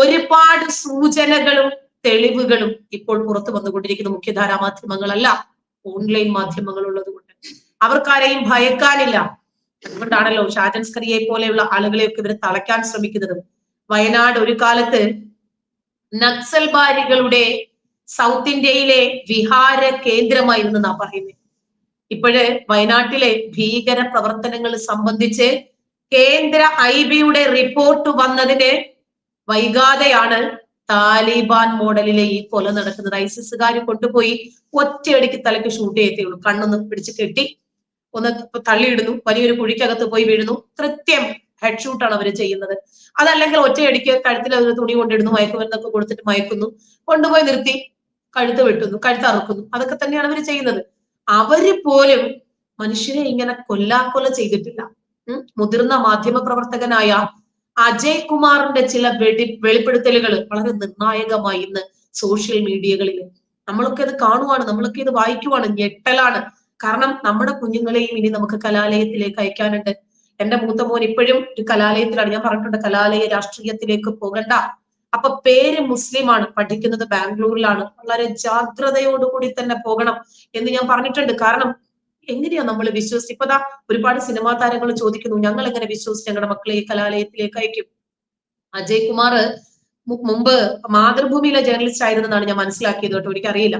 ഒരുപാട് സൂചനകളും തെളിവുകളും ഇപ്പോൾ പുറത്തു വന്നുകൊണ്ടിരിക്കുന്ന. മുഖ്യധാരാ മാധ്യമങ്ങളല്ല ഓൺലൈൻ മാധ്യമങ്ങൾ ഉള്ളത് കൊണ്ട് അവർക്കാരെയും ഭയക്കാനില്ല. അതുകൊണ്ടാണല്ലോ ഷാജൻ പോലെയുള്ള ആളുകളെയൊക്കെ ഇവർ തളയ്ക്കാൻ ശ്രമിക്കുന്നത്. വയനാട് ഒരു കാലത്ത് നക്സൽബാരികളുടെ സൗത്ത് ഇന്ത്യയിലെ വിഹാര കേന്ദ്രമായിരുന്നു നാ പറയുന്നത് ഇപ്പോഴ് വയനാട്ടിലെ ഭീകര പ്രവർത്തനങ്ങൾ സംബന്ധിച്ച് കേന്ദ്ര ഐ ബിയുടെ റിപ്പോർട്ട് വന്നതിന് വൈകാതെയാണ് താലിബാൻ മോഡലിലെ ഈ കൊല നടക്കുന്നത്. ഐസിസുകാർ കൊണ്ടുപോയി ഒറ്റയടിക്ക് തലയ്ക്ക് ഷൂട്ട് ചെയ്യത്തേ ഉള്ളൂ. കണ്ണൊന്ന് പിടിച്ച് കെട്ടി ഒന്ന് തള്ളിയിടുന്നു. വലിയൊരു കുഴിക്കകത്ത് പോയി വീഴുന്നു. കൃത്യം ഹെഡ് ഷൂട്ടാണ് അവർ ചെയ്യുന്നത്. അതല്ലെങ്കിൽ ഒറ്റയടിക്ക് കഴുത്തിൽ ഒരു തുണി കൊണ്ടിടുന്നു. മയക്കുമരുന്നൊക്കെ കൊടുത്തിട്ട് മയക്കുന്നു. കൊണ്ടുപോയി നിർത്തി കഴുത്ത് വെട്ടുന്നു. കഴുത്ത് അറുക്കുന്നു. അതൊക്കെ തന്നെയാണ് അവർ ചെയ്യുന്നത്. അവർ പോലും മനുഷ്യരെ ഇങ്ങനെ കൊല്ലാക്കൊല ചെയ്തിട്ടില്ല. മുതിർന്ന മാധ്യമ പ്രവർത്തകനായ അജയ് കുമാറിന്റെ ചില വെടി വെളിപ്പെടുത്തലുകൾ വളരെ നിർണായകമായി ഇന്ന് സോഷ്യൽ മീഡിയകളിൽ നമ്മളൊക്കെ ഇത് കാണുവാണ് നമ്മളൊക്കെ ഇത് വായിക്കുവാണ് ഞെട്ടലാണ്. കാരണം നമ്മുടെ കുഞ്ഞുങ്ങളെയും ഇനി നമുക്ക് കലാലയത്തിലേക്ക് അയക്കാനുണ്ട്. എന്റെ മൂത്ത മോൻ ഇപ്പോഴും ഒരു കലാലയത്തിലാണ്. ഞാൻ പറഞ്ഞിട്ടുണ്ട് കലാലയ രാഷ്ട്രീയത്തിലേക്ക് പോകണ്ട. അപ്പൊ പേര് മുസ്ലിമാണ് പഠിക്കുന്നത് ബാംഗ്ലൂരിലാണ്. വളരെ ജാഗ്രതയോടുകൂടി തന്നെ പോകണം എന്ന് ഞാൻ പറഞ്ഞിട്ടുണ്ട്. കാരണം എങ്ങനെയാ നമ്മൾ വിശ്വസിച്ച്? ഇപ്പതാ ഒരുപാട് സിനിമാ താരങ്ങൾ ചോദിക്കുന്നു ഞങ്ങൾ എങ്ങനെ വിശ്വസിച്ച് ഞങ്ങളുടെ മക്കളെ ഈ കലാലയത്തിലേക്ക് അയക്കും? അജയ് കുമാർ മുമ്പ് മാതൃഭൂമിയിലെ ജേർണലിസ്റ്റ് ആയിരുന്നെന്നാണ് ഞാൻ മനസ്സിലാക്കിയത് കേട്ടോ എനിക്കറിയില്ല.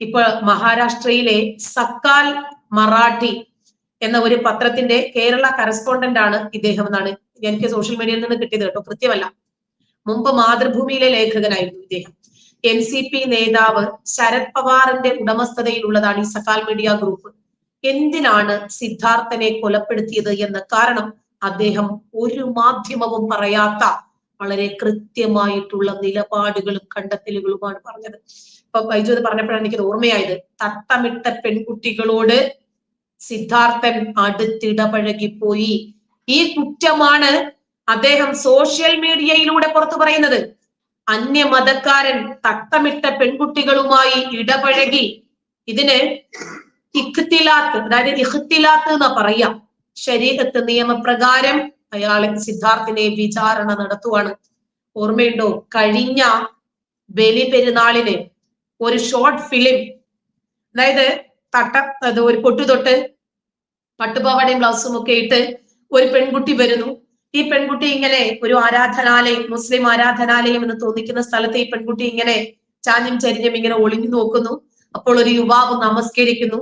ഇപ്പൊ മഹാരാഷ്ട്രയിലെ സക്കാൽ മറാഠി എന്ന ഒരു പത്രത്തിന്റെ കേരള കറസ്പോണ്ടന്റ് ആണ് ഇദ്ദേഹം എന്നാണ് എനിക്ക് സോഷ്യൽ മീഡിയയിൽ നിന്ന് കിട്ടിയത് കേട്ടോ കൃത്യമല്ല. മുമ്പ് മാതൃഭൂമിയിലെ ലേഖകനായിരുന്നു ഇദ്ദേഹം. എൻ സി പി നേതാവ് ശരത് പവാറിന്റെ ഉടമസ്ഥതയിലുള്ളതാണ് ഈ സക്കാൽ മീഡിയ ഗ്രൂപ്പ്. എന്തിനാണ് സിദ്ധാർത്ഥനെ കൊലപ്പെടുത്തിയത് എന്ന കാരണം അദ്ദേഹം ഒരു മാധ്യമവും പറയാത്ത വളരെ കൃത്യമായിട്ടുള്ള നിലപാടുകളും കണ്ടെത്തലുകളുമാണ് പറഞ്ഞത്. ഇപ്പൊ ബൈജു പറഞ്ഞപ്പോഴാണ് എനിക്കത് ഓർമ്മയായത്. തട്ടമിട്ട പെൺകുട്ടികളോട് സിദ്ധാർത്ഥൻ അടുത്തിടപഴകിപ്പോയി ഈ കുറ്റമാണ് അദ്ദേഹം സോഷ്യൽ മീഡിയയിലൂടെ പുറത്തു പറയുന്നത്. അന്യമതക്കാരൻ തട്ടമിട്ട പെൺകുട്ടികളുമായി ഇടപഴകി. ഇതിന് ഇഖ്തിലാത്ത് അതായത് ഇഖ്തിലാത്ത് എന്നാ പറയാം. ശരീരത്ത് നിയമപ്രകാരം അയാളെ സിദ്ധാർത്ഥിനെ വിചാരണ നടത്തുവാണ്. ഓർമ്മയുണ്ടോ? കഴിഞ്ഞ ബലി പെരുന്നാളിന് ഒരു ഷോർട്ട് ഫിലിം അതായത് തട്ട അത് ഒരു പൊട്ടുതൊട്ട് പട്ടുപാവാടയും ബ്ലൗസും ഒക്കെ ഇട്ട് ഒരു പെൺകുട്ടി വരുന്നു. ഈ പെൺകുട്ടി ഇങ്ങനെ ഒരു ആരാധനാലയം മുസ്ലിം ആരാധനാലയം എന്ന് തോന്നിക്കുന്ന സ്ഥലത്ത് ഈ പെൺകുട്ടി ഇങ്ങനെ ചാഞ്ഞും ചരിഞ്ഞും ഇങ്ങനെ ഒളിഞ്ഞു നോക്കുന്നു. അപ്പോൾ ഒരു യുവാവ് നമസ്കരിക്കുന്നു.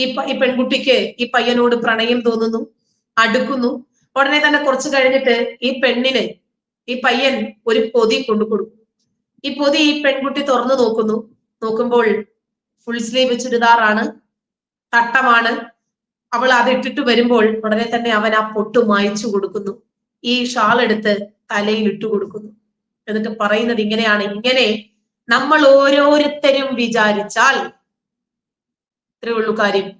ഈ ഈ പെൺകുട്ടിക്ക് ഈ പയ്യനോട് പ്രണയം തോന്നുന്നു അടുക്കുന്നു. ഉടനെ തന്നെ കുറച്ച് കഴിഞ്ഞിട്ട് ഈ പെണ്ണിന് ഈ പയ്യൻ ഒരു പൊതി കൊണ്ടു കൊടുക്കും. ഈ പൊതി ഈ പെൺകുട്ടി തുറന്നു നോക്കുന്നു. നോക്കുമ്പോൾ ഫുൾ സ്ലീവ് ചുരിദാറാണ് തട്ടമാണ്. അവൾ അത് ഇട്ടിട്ട് വരുമ്പോൾ ഉടനെ തന്നെ അവൻ ആ പൊട്ട് മായ്ച്ചു കൊടുക്കുന്നു. ഈ ഷാൾ എടുത്ത് തലയിൽ ഇട്ടു കൊടുക്കുന്നു. എന്നിട്ട് പറയുന്നത് ഇങ്ങനെയാണ്. ഇങ്ങനെ നമ്മൾ ഓരോരുത്തരും വിചാരിച്ചാൽ ഇത്രേ ഉള്ളു കാര്യം.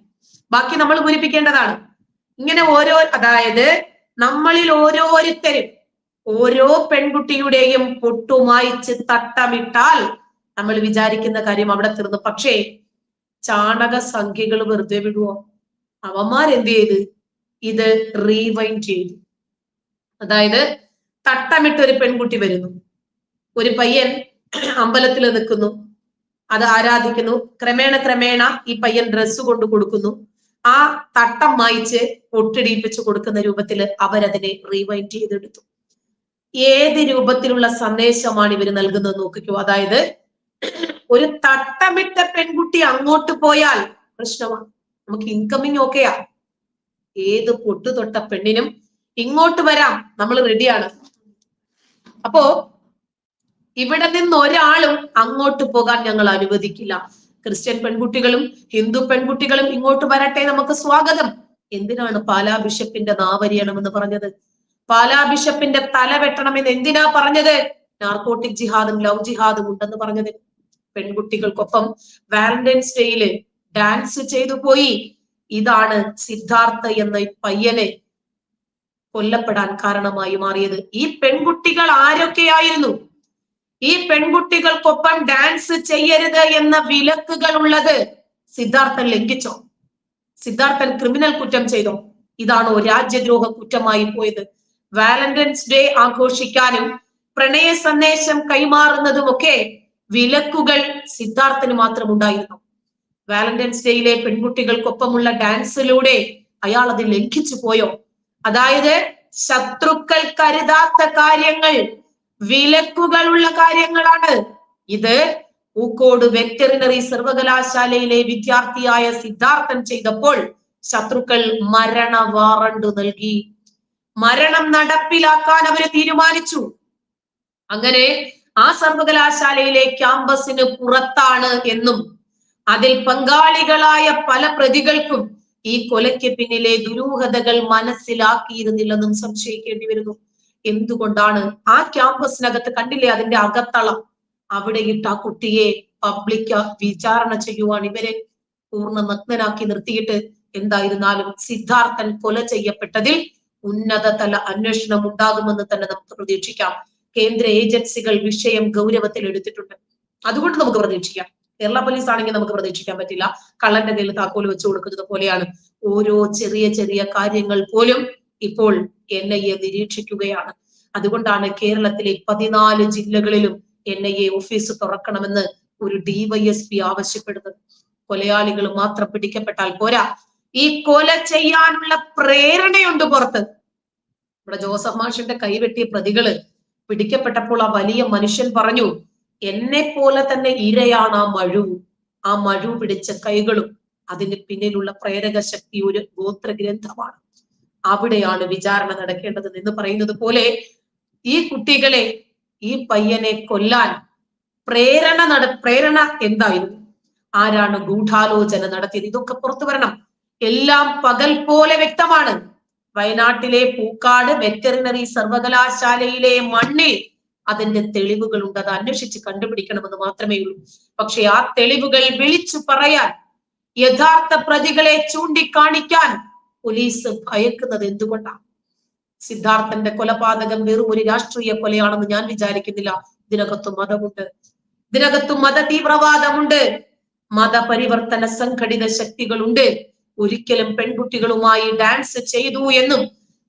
ബാക്കി നമ്മൾ പൂരിപ്പിക്കേണ്ടതാണ്. ഇങ്ങനെ ഓരോ അതായത് നമ്മളിൽ ഓരോരുത്തരും ഓരോ പെൺകുട്ടിയുടെയും പൊട്ടുമായിച്ച് തട്ടമിട്ടാൽ നമ്മൾ വിചാരിക്കുന്ന കാര്യം അവിടെ തീർന്നു. പക്ഷേ ചാണക സംഖ്യകൾ വെറുതെ വിടുവോ? അവന്മാരെന്ത് ചെയ്ത്? ഇത് റീവൈൻഡ് ചെയ്തു. അതായത് തട്ടമിട്ട് ഒരു പെൺകുട്ടി വരുന്നു. ഒരു പയ്യൻ അമ്പലത്തിൽ നിൽക്കുന്നു. അത് ആരാധിക്കുന്നു? ക്രമേണ ക്രമേണ ഈ പയ്യൻ ഡ്രസ്സ് കൊണ്ട് കൊടുക്കുന്നു. ആ തട്ടം മായിച്ച് പൊട്ടിടിപ്പിച്ച് കൊടുക്കുന്ന രൂപത്തിൽ അവരതിനെ റീവൈൻഡ് ചെയ്തെടുത്തു. ഏത് രൂപത്തിലുള്ള സന്ദേശമാണ് ഇവർ നൽകുന്നത് നോക്കിക്കോ. അതായത് ഒരു തട്ടമിട്ട പെൺകുട്ടി അങ്ങോട്ട് പോയാൽ പ്രശ്നമാണ്. നമുക്ക് ഇൻകമിങ് ഓക്കെയാ ഏത് പൊട്ടു തൊട്ട പെണ്ണിനും ഇങ്ങോട്ട് വരാം. നമ്മൾ റെഡിയാണ് അപ്പോ ഇവിടെ നിന്ന് ഒരാളും അങ്ങോട്ട് പോകാൻ ഞങ്ങൾ അനുവദിക്കില്ല. ക്രിസ്ത്യൻ പെൺകുട്ടികളും ഹിന്ദു പെൺകുട്ടികളും ഇങ്ങോട്ട് വരട്ടെ നമുക്ക് സ്വാഗതം. എന്തിനാണ് പാലാ ബിഷപ്പിന്റെ നാവരിയണമെന്ന് പറഞ്ഞത്? പാലാ ബിഷപ്പിന്റെ തല വെട്ടണമെന്ന് എന്തിനാ പറഞ്ഞത്? നാർക്കോട്ടിക് ജിഹാദും ലവ് ജിഹാദും ഉണ്ടെന്ന് പറഞ്ഞത്. പെൺകുട്ടികൾക്കൊപ്പം വാലന്റൈൻസ് ഡേയിൽ ഡാൻസ് ചെയ്തു പോയി. ഇതാണ് സിദ്ധാർത്ഥ എന്ന പയ്യനെ കൊല്ലപ്പെടാൻ കാരണമായി മാറിയത്. ഈ പെൺകുട്ടികൾ ആരൊക്കെയായിരുന്നു? ഈ പെൺകുട്ടികൾക്കൊപ്പം ഡാൻസ് ചെയ്യരുത് എന്ന വിലക്കുകൾ ഉള്ളത് സിദ്ധാർത്ഥൻ ലംഘിച്ചോ? സിദ്ധാർത്ഥൻ ക്രിമിനൽ കുറ്റം ചെയ്തോ? ഇതാണോ രാജ്യദ്രോഹ കുറ്റമായി പോയത്. വാലന്റൈൻസ് ഡേ ആഘോഷിക്കാനും പ്രണയ സന്ദേശം കൈമാറുന്നതുമൊക്കെ വിലക്കുകൾ സിദ്ധാർത്ഥന് മാത്രം ഉണ്ടായിരുന്നു വാലന്റൈൻസ് ഡേയിലെ പെൺകുട്ടികൾക്കൊപ്പമുള്ള ഡാൻസിലൂടെ അയാൾ അത് ലംഘിച്ചു പോയോ? അതായത് ശത്രുക്കൾ കരുതാത്ത കാര്യങ്ങൾ വിലക്കുകളുള്ള കാര്യങ്ങളാണ്. ഇത് പൂക്കോട് വെറ്ററിനറി സർവകലാശാലയിലെ വിദ്യാർത്ഥിയായ സിദ്ധാർത്ഥൻ ചെയ്തപ്പോൾ ശത്രുക്കൾ മരണ വാറണ്ട് നൽകി. മരണം നടപ്പിലാക്കാൻ അവർ തീരുമാനിച്ചു. അങ്ങനെ ആ സർവകലാശാലയിലെ ക്യാമ്പസിന് പുറത്താണ് എന്നും അതിൽ പങ്കാളികളായ പല പ്രതികൾക്കും ഈ കൊലയ്ക്ക് പിന്നിലെ ദുരൂഹതകൾ മനസ്സിലാക്കിയിരുന്നില്ലെന്നും സംശയിക്കേണ്ടി വരുന്നു. എന്തുകൊണ്ടാണ് ആ ക്യാമ്പസിനകത്ത് കണ്ടില്ലേ അതിന്റെ അകത്തളം? അവിടെ ഇട്ട് ആ കുട്ടിയെ പബ്ലിക് വിചാരണ ചെയ്യുവാൻ ഇവരെ പൂർണ നഗ്നനാക്കി നിർത്തിയിട്ട് എന്തായിരുന്നാലും സിദ്ധാർത്ഥൻ കൊല ചെയ്യപ്പെട്ടതിൽ ഉന്നതതല അന്വേഷണം ഉണ്ടാകുമെന്ന് തന്നെ നമുക്ക് പ്രതീക്ഷിക്കാം. കേന്ദ്ര ഏജൻസികൾ വിഷയം ഗൗരവത്തിൽ എടുത്തിട്ടുണ്ട്. അതുകൊണ്ട് നമുക്ക് പ്രതീക്ഷിക്കാം. കേരള പോലീസ് ആണെങ്കിൽ നമുക്ക് പ്രതീക്ഷിക്കാൻ പറ്റില്ല. കള്ളന്റെ കയ്യിൽ താക്കോൽ വെച്ചു കൊടുക്കുന്നത് പോലെയാണ്. ഓരോ ചെറിയ ചെറിയ കാര്യങ്ങൾ പോലും ഇപ്പോൾ എൻ ഐ എ നിരീക്ഷിക്കുകയാണ്. അതുകൊണ്ടാണ് കേരളത്തിലെ പതിനാല് ജില്ലകളിലും എൻ ഐ എ ഓഫീസ് തുറക്കണമെന്ന് ഒരു ഡിവൈഎസ്പി ആവശ്യപ്പെടുന്നത്. കൊലയാളികൾ മാത്രം പിടിക്കപ്പെട്ടാൽ പോരാ. ഈ കൊല ചെയ്യാനുള്ള പ്രേരണയുണ്ട് പുറത്ത്. നമ്മുടെ ജോസഫ് മാഷിന്റെ കൈവെട്ടിയ പ്രതികൾ പിടിക്കപ്പെട്ടപ്പോൾ ആ വലിയ മനുഷ്യൻ പറഞ്ഞു എന്നെ പോലെ തന്നെ ഇരയാണ് ആ മഴു. ആ മഴു പിടിച്ച കൈകളും അതിന് പിന്നിലുള്ള പ്രേരക ശക്തി ഒരു ഗോത്ര ഗ്രന്ഥമാണ് അവിടെയാണ് വിചാരണ നടക്കേണ്ടത് എന്ന് പറയുന്നത് പോലെ ഈ കുട്ടികളെ ഈ പയ്യനെ കൊല്ലാൻ പ്രേരണ നട പ്രേരണ എന്തായിരുന്നു? ആരാണ് ഗൂഢാലോചന നടത്തിയത്? ഇതൊക്കെ പുറത്തു വരണം. എല്ലാം പകൽ പോലെ വ്യക്തമാണ്. വയനാട്ടിലെ പൂക്കാട് വെറ്ററിനറി സർവകലാശാലയിലെ മണ്ണിൽ അതിന്റെ തെളിവുകൾ ഉണ്ട്. അത് അന്വേഷിച്ച് കണ്ടുപിടിക്കണമെന്ന് മാത്രമേ ഉള്ളൂ. പക്ഷെ ആ തെളിവുകൾ വിളിച്ചു പറയാൻ യഥാർത്ഥ പ്രതികളെ ചൂണ്ടിക്കാണിക്കാൻ പോലീസ് ഭയക്കുന്നത് എന്തുകൊണ്ടാണ്? സിദ്ധാർത്ഥന്റെ കൊലപാതകം വെറും ഒരു രാഷ്ട്രീയ കൊലയാണെന്ന് ഞാൻ വിചാരിക്കുന്നില്ല. ഇതിനകത്ത് മതമുണ്ട്. ഇതിനകത്ത് മത തീവ്രവാദമുണ്ട് മതപരിവർത്തന സംഘടിത ശക്തികളുണ്ട്. ഒരിക്കലും പെൺകുട്ടികളുമായി ഡാൻസ് ചെയ്തു എന്നും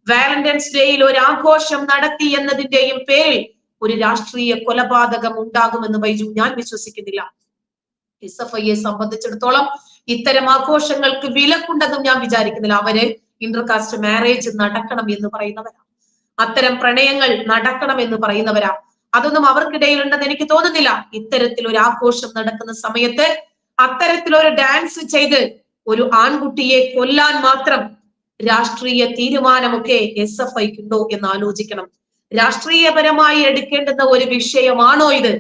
വാലന്റൈൻസ് ഡേയിൽ ഒരു ആഘോഷം നടത്തി എന്നതിന്റെയും പേരിൽ ഒരു രാഷ്ട്രീയ കൊലപാതകം ഉണ്ടാകുമെന്ന് ബൈജു ഞാൻ വിശ്വസിക്കുന്നില്ല. എസ് എഫ് ഐയെ സംബന്ധിച്ചിടത്തോളം ഇത്തരം ആഘോഷങ്ങൾക്ക് വിലക്കുണ്ടെന്നും ഞാൻ വിചാരിക്കുന്നില്ല. അവർ ഇന്റർകാസ്റ്റ് മാരേജ് നടക്കണം എന്ന് പറയുന്നവരാ. അത്തരം പ്രണയങ്ങൾ നടക്കണം എന്ന് പറയുന്നവരാ. അതൊന്നും അവർക്കിടയിൽ ഉണ്ടെന്ന് എനിക്ക് തോന്നുന്നില്ല. ഇത്തരത്തിൽ ഒരു ആഘോഷം നടക്കുന്ന സമയത്ത് അത്തരത്തിലൊരു ഡാൻസ് ചെയ്ത് ഒരു ആൺകുട്ടിയെ കൊല്ലാൻ മാത്രം രാഷ്ട്രീയ തീരുമാനമൊക്കെ എസ് എഫ് ഐക്കുണ്ടോ എന്ന് ആലോചിക്കണം. രാഷ്ട്രീയപരമായി എടുക്കേണ്ടുന്ന ഒരു വിഷയമാണോ ഇത്?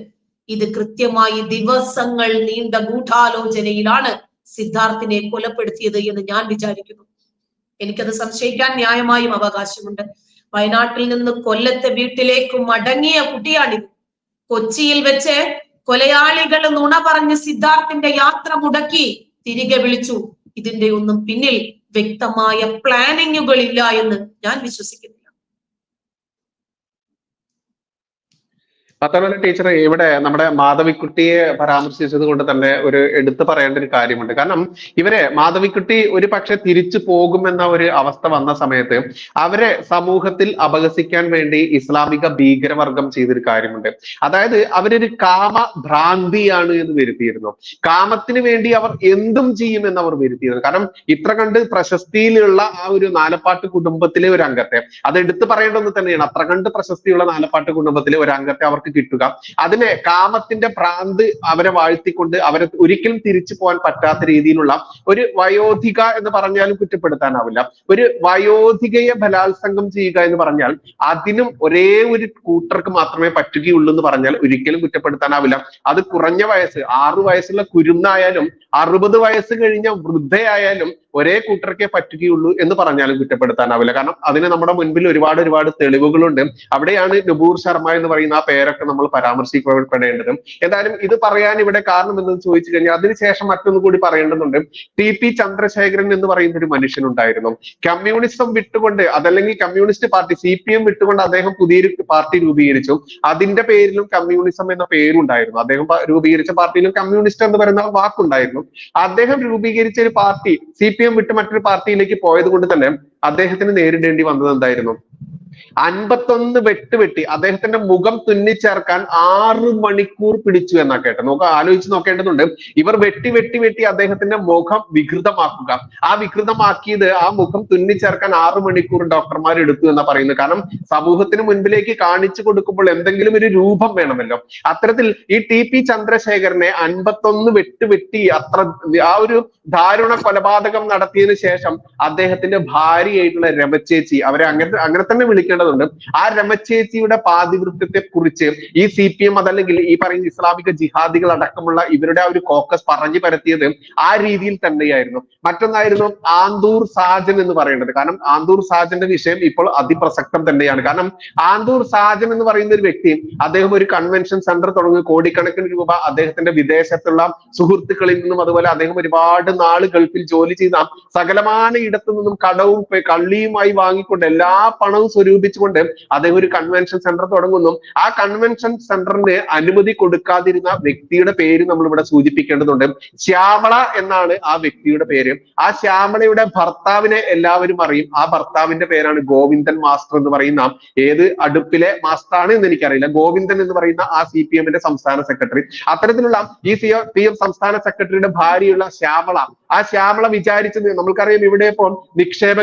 ഇത് കൃത്യമായി ദിവസങ്ങൾ നീണ്ട ഗൂഢാലോചനയിലാണ് സിദ്ധാർത്ഥിനെ കൊലപ്പെടുത്തിയത് എന്ന് ഞാൻ വിചാരിക്കുന്നു. എനിക്കത് സംശയിക്കാൻ ന്യായമായും അവകാശമുണ്ട്. വയനാട്ടിൽ നിന്ന് കൊല്ലത്തെ വീട്ടിലേക്ക് മടങ്ങിയ കുട്ടിയാണിത്. കൊച്ചിയിൽ വെച്ച് കൊലയാളികൾ നുണ പറഞ്ഞ് സിദ്ധാർത്ഥിന്റെ യാത്ര മുടക്കി തിരികെ വിളിച്ചു. ഇതിന്റെ ഒന്നും പിന്നിൽ വ്യക്തമായ പ്ലാനിങ്ങുകൾ ഇല്ല എന്ന് ഞാൻ വിശ്വസിക്കുന്നില്ല പത്തനംതിട്ട ടീച്ചർ ഇവിടെ നമ്മുടെ മാധവിക്കുട്ടിയെ പരാമർശിച്ചത് കൊണ്ട് തന്നെ ഒരു എടുത്തു പറയേണ്ട ഒരു കാര്യമുണ്ട്. കാരണം ഇവരെ മാധവിക്കുട്ടി ഒരു പക്ഷെ തിരിച്ചു പോകുമെന്ന ഒരു അവസ്ഥ വന്ന സമയത്ത് അവരെ സമൂഹത്തിൽ അപഹസിക്കാൻ വേണ്ടി ഇസ്ലാമിക ഭീകരവർഗം ചെയ്തൊരു കാര്യമുണ്ട്. അതായത് അവരൊരു കാമ ഭ്രാന്തിയാണ് എന്ന് വരുത്തിയിരുന്നു. കാമത്തിന് വേണ്ടി അവർ എന്തും ചെയ്യുമെന്ന് അവർ വരുത്തിയിരുന്നു. കാരണം ഇത്ര കണ്ട് പ്രശസ്തിയിലുള്ള ആ ഒരു നാലപ്പാട്ട് കുടുംബത്തിലെ ഒരു അംഗത്തെ അത് എടുത്തു പറയേണ്ടത് തന്നെയാണ്. അത്ര കണ്ട് പ്രശസ്തിയുള്ള നാലപ്പാട്ട് കുടുംബത്തിലെ ഒരു അംഗത്തെ അവർക്ക് കിട്ടുക. അതിനെ കാമത്തിന്റെ ഭ്രാന്ത് അവരെ വാഴ്ത്തിക്കൊണ്ട് അവരെ ഒരിക്കലും തിരിച്ചു പോകാൻ പറ്റാത്ത രീതിയിലുള്ള ഒരു വയോധിക എന്ന് പറഞ്ഞാലും കുറ്റപ്പെടുത്താനാവില്ല. ഒരു വയോധികയെ ബലാത്സംഗം ചെയ്യുക എന്ന് പറഞ്ഞാൽ അതിനും ഒരേ ഒരു കൂട്ടർക്ക് മാത്രമേ പറ്റുകയുള്ളൂ എന്ന് പറഞ്ഞാൽ ഒരിക്കലും കുറ്റപ്പെടുത്താനാവില്ല. അത് കുറഞ്ഞ വയസ്സ് ആറു വയസ്സുള്ള കുരുന്നായാലും അറുപത് വയസ്സ് കഴിഞ്ഞ വൃദ്ധയായാലും ഒരേ കൂട്ടർക്കേ പറ്റുകയുള്ളൂ എന്ന് പറഞ്ഞാലും കുറ്റപ്പെടുത്താനാവില്ല കാരണം അതിന് നമ്മുടെ മുൻപിൽ ഒരുപാട് ഒരുപാട് തെളിവുകളുണ്ട്. അവിടെയാണ് നബൂർ ശർമ്മ എന്ന് പറയുന്ന ആ പേരൊക്കെ നമ്മൾ പരാമർശിക്കപ്പെടേണ്ടതും. എന്തായാലും ഇത് പറയാൻ ഇവിടെ കാരണം എന്ന് ചോദിച്ചു കഴിഞ്ഞാൽ അതിനുശേഷം മറ്റൊന്ന് കൂടി പറയേണ്ടതുണ്ട്. ടി പി ചന്ദ്രശേഖരൻ എന്ന് പറയുന്ന ഒരു മനുഷ്യൻ ഉണ്ടായിരുന്നു. കമ്മ്യൂണിസം വിട്ടുകൊണ്ട് അതല്ലെങ്കിൽ communist party C P M വിട്ടുകൊണ്ട് അദ്ദേഹം പുതിയൊരു പാർട്ടി രൂപീകരിച്ചു. അതിന്റെ പേരിലും കമ്മ്യൂണിസം എന്ന പേരുണ്ടായിരുന്നു. അദ്ദേഹം രൂപീകരിച്ച പാർട്ടിയിലും കമ്മ്യൂണിസ്റ്റ് എന്ന് പറയുന്ന വാക്കുണ്ടായിരുന്നു. അദ്ദേഹം രൂപീകരിച്ച ഒരു പാർട്ടി സി പി എം വിട്ട് മറ്റൊരു പാർട്ടിയിലേക്ക് പോയത് കൊണ്ട് തന്നെ അദ്ദേഹത്തിന് നേരിടേണ്ടി വന്നത് എന്തായിരുന്നു? അൻപത്തൊന്ന് വെട്ട് വെട്ടി. അദ്ദേഹത്തിന്റെ മുഖം തുന്നിച്ചേർക്കാൻ ആറ് മണിക്കൂർ പിടിച്ചു എന്നാ കേട്ടെ നമുക്ക് ആലോചിച്ച് നോക്കേണ്ടതുണ്ട്. ഇവർ വെട്ടി വെട്ടി വെട്ടി അദ്ദേഹത്തിന്റെ മുഖം വികൃതമാക്കുക. ആ വികൃതമാക്കിയത് ആ മുഖം തുന്നിച്ചേർക്കാൻ ആറ് മണിക്കൂർ ഡോക്ടർമാർ എടുത്തു എന്നാ പറയുന്നത്. കാരണം സമൂഹത്തിന് മുൻപിലേക്ക് കാണിച്ചു കൊടുക്കുമ്പോൾ എന്തെങ്കിലും ഒരു രൂപം വേണമല്ലോ. അത്തരത്തിൽ ഈ ടി പി ചന്ദ്രശേഖരനെ അൻപത്തൊന്ന് വെട്ട് വെട്ടി അത്ര ആ ഒരു ദാരുണ കൊലപാതകം നടത്തിയതിനു ശേഷം അദ്ദേഹത്തിന്റെ ഭാര്യയായിട്ടുള്ള രമചേച്ചി അവരെ അങ്ങനെ അങ്ങനെ തന്നെ വിളിക്കേണ്ടതുണ്ട് ആ രമചേച്ചിയുടെ പാതിവൃത്യത്തെ കുറിച്ച് ഈ സി പി എം അതല്ലെങ്കിൽ ഈ പറയുന്ന ഇസ്ലാമിക ജിഹാദികൾ അടക്കമുള്ള ഇവരുടെ ആ ഒരു കോക്കസ് പറഞ്ഞു പരത്തിയത് ആ രീതിയിൽ തന്നെയായിരുന്നു. മറ്റൊന്നായിരുന്നു ആന്തൂർ സാജൻ എന്ന് പറയേണ്ടത് കാരണം ആന്തൂർ സാജന്റെ വിഷയം ഇപ്പോൾ അതിപ്രസക്തം തന്നെയാണ്. കാരണം ആന്തൂർ സാജൻ എന്ന് പറയുന്ന ഒരു വ്യക്തി അദ്ദേഹം ഒരു കൺവെൻഷൻ സെന്റർ തുടങ്ങി കോടിക്കണക്കിന് രൂപ അദ്ദേഹത്തിന്റെ വിദേശത്തുള്ള സുഹൃത്തുക്കളിൽ നിന്നും അതുപോലെ അദ്ദേഹം ഒരുപാട് നാൾ ഗൾഫിൽ ജോലി ചെയ്ത സകലമാന ഇടത്തു നിന്നും കടവും കള്ളിയുമായി വാങ്ങിക്കൊണ്ട് എല്ലാ പണവും സ്വരൂപിച്ചുകൊണ്ട് അദ്ദേഹം ഒരു കൺവെൻഷൻ സെന്റർ തുടങ്ങുന്നു. ആ കൺവെൻഷൻ സെന്ററിന് അനുമതി കൊടുക്കാതിരുന്ന വ്യക്തിയുടെ പേര് നമ്മൾ ഇവിടെ സൂചിപ്പിക്കേണ്ടതുണ്ട്. ശ്യാമള എന്നാണ് ആ വ്യക്തിയുടെ പേര്. ആ ശ്യാമളയുടെ ഭർത്താവിനെ എല്ലാവരും അറിയും. ആ ഭർത്താവിന്റെ പേരാണ് ഗോവിന്ദൻ മാസ്റ്റർ എന്ന് പറയുന്ന ഏത് അടുപ്പിലെ മാസ്റ്ററാണ് എന്ന് എനിക്കറിയില്ല. ഗോവിന്ദൻ എന്ന് പറയുന്ന ആ സി പി എമ്മിന്റെ സംസ്ഥാന സെക്രട്ടറി അത്തരത്തിലുള്ള ഈ സി പി എം സംസ്ഥാന സെക്രട്ടറിയുടെ ഭാര്യയുള്ള ശ്യാമള. ആ ശ്യാമള വിചാരിച്ചത് നമുക്കറിയാം ഇവിടെ ഇപ്പോൾ നിക്ഷേപ